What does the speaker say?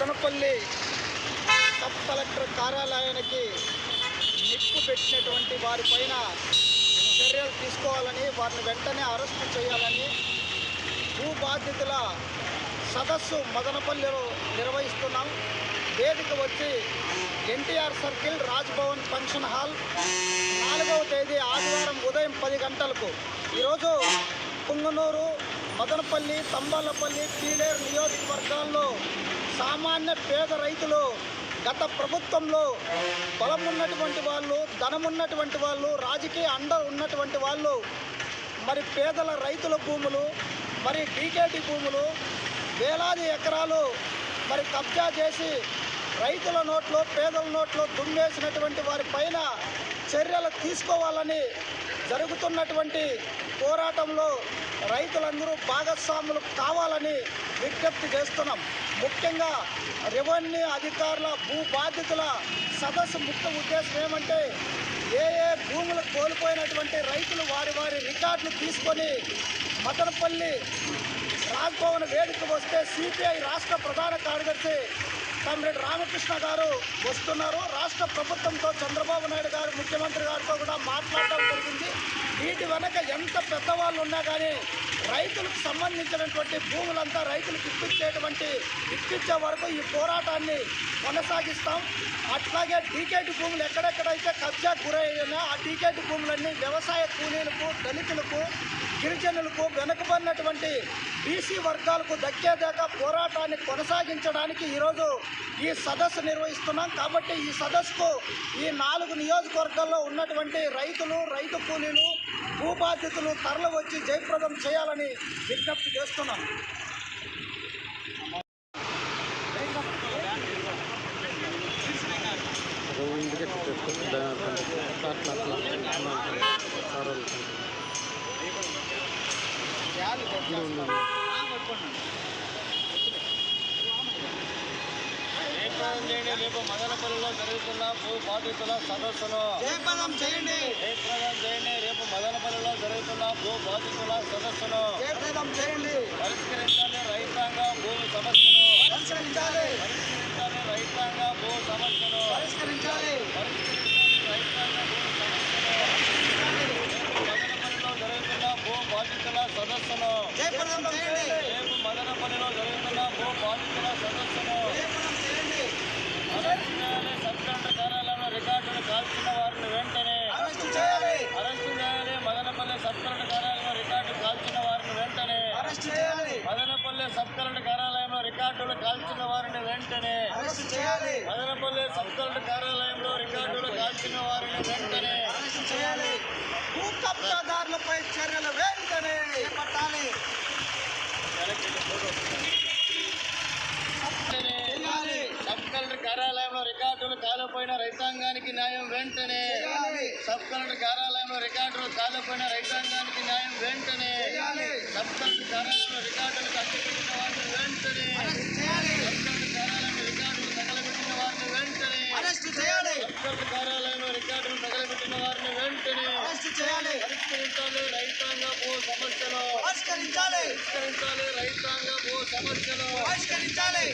Madanapalle sub collector కార్యాలయానికి నిప్పు పెట్టినటువంటి వారిపైన చర్యలు తీసుకోవాలని వారిని వెంటనే అరెస్టు చేయాలని భూ బాధితుల సదస్సు మదనపల్లిలో నిర్వహిస్తున్నాం. వేదిక వచ్చి NTR circle Rajbhavan function hall. నాలుగవ తేదీ ఆదివారం ఉదయం పది గంటలకు ఈరోజు పుంగనూరు మదనపల్లి తంబాలపల్లి పీలేరు నియోజకవర్గాల్లో సామాన్య పేద రైతులు గత ప్రభుత్వంలో బలం ఉన్నటువంటి వాళ్ళు ధనం ఉన్నటువంటి వాళ్ళు రాజకీయ అండ ఉన్నటువంటి వాళ్ళు మరి పేదల రైతుల భూములు మరి డీకేటీ భూములు వేలాది ఎకరాలు మరి కబ్జా చేసి రైతుల నోట్లో పేదల నోట్లో దుమ్మేసినటువంటి వారి పైన చర్యలు తీసుకోవాలని జరుగుతున్నటువంటి పోరాటంలో రైతులందరూ భాగస్వాములు కావాలని విజ్ఞప్తి చేస్తున్నాం. ముఖ్యంగా రెవెన్యూ అధికారుల భూ బాధితుల సదస్సు ముఖ్య ఉద్దేశం ఏమంటే ఏ ఏ భూములు కోల్పోయినటువంటి రైతులు వారి వారి రికార్డులు తీసుకొని మదనపల్లి రాజ్భవన్ వేదిక వస్తే సిపిఐ రాష్ట్ర ప్రధాన కార్యదర్శి కామ్రేడ్ రామకృష్ణ గారు వస్తున్నారు. రాష్ట్ర ప్రభుత్వంతో చంద్రబాబు నాయుడు గారు ముఖ్యమంత్రి గారితో కూడా మాట్లాడడం జరిగింది. వీటి వెనక ఎంత పెద్దవాళ్ళు ఉన్నా కానీ రైతులకు సంబంధించినటువంటి భూములంతా రైతులకు ఇప్పించేటువంటి ఇప్పించే వరకు ఈ పోరాటాన్ని కొనసాగిస్తాం. అట్లాగే డీకేటి భూములు ఎక్కడెక్కడైతే కబ్జా గురయ్యాయో ఆ డీకేటి భూములన్నీ వ్యవసాయ కూలీలకు దళితులకు గిరిజనులకు వెనుకబడినటువంటి బీసీ వర్గాలకు దక్కేదాకా పోరాటాన్ని కొనసాగించడానికి ఈరోజు ఈ సదస్సు నిర్వహిస్తున్నాం కాబట్టి ఈ సదస్సుకు ఈ నాలుగు నియోజకవర్గాల్లో ఉన్నటువంటి రైతులు రైతు కూలీలు భూబాధితులు తరలి వచ్చి జయప్రదం చేయాలని విజ్ఞప్తి చేస్తున్నాం చేయండి రేపు మదనపల్లిలో జరుగుతున్న భూ బాధితుల సదస్సును జయప్రదం చేయండి జయప్రదం చేయండి రేపు మదనపల్లిలో జరుగుతున్న భూ బాధితుల సదస్సును జయప్రదం చేయండి. పరిష్కరించాలి. రైతాంగ భూమి సమస్యను పరిష్కరించాలి రైతాంగ భూ సమస్యను పరిష్కరించాలి పరిష్కరించాలి రైతాంగ భూ సమస్యను రేపు మదనపల్లిలో జరుగుతున్న భూ బాధితుల సదస్సును జయప్రదం చేయండి రేపు మదనపల్లిలో జరుగుతున్న భూ బాధితుల సదస్సును అరెస్ట్ చేయాలి సబ్ కలెక్టర్ కార్యాలయంలో రికార్డులు కాల్చిన వారిని వెంటనే అరెస్ట్ చేయాలి. మదనపల్లి సబ్ కలెక్టర్ కార్యాలయంలో రికార్డు కాల్చిన వారిని వెంటనే అరెస్ట్ చేయాలి. మదనపల్లి సబ్ కలెక్టర్ కార్యాలయంలో రికార్డులు కాల్చిన వారిని వెంటనే అరెస్ట్ చేయాలి. మదనపల్లి సబ్ కలెక్టర్ కార్యాలయంలో రికార్డులు కాల్చిన వారిని వెంటనే అరెస్ట్ చేయాలి. భూ కబ్జాదారులపై చర్యలు వెంటనే చేపట్టాలి. సబ్ కలెక్టర్ కార్యాలయంలో రికార్డులు కాలిపోయిన రైతాంగానికి న్యాయం వెంటనే. సబ్ కలెక్టర్ కార్యాలయంలో రికార్డులు కాలిపోయిన రైతాంగానికి న్యాయం వెంటనే. సబ్ కలెక్టర్ కార్యాలయంలో రికార్డులు కట్టుబెట్టిన వారిని వెంటనే. సబ్ కలెక్టర్ కార్యాలయంలో రికార్డులు తగలబెట్టిన వారిని వెంటనే. అరెస్ట్ చేయాలి. సబ్ కలెక్టర్ కార్యాలయంలో రికార్డులు తగలబెట్టిన వారిని వెంటనే. అరెస్ట్ చేయాలి. పరిష్కరించాలి. సమస్యలు పరిష్కరించాలి రైతాంగం సమస్యలు. పరిష్కరించాలి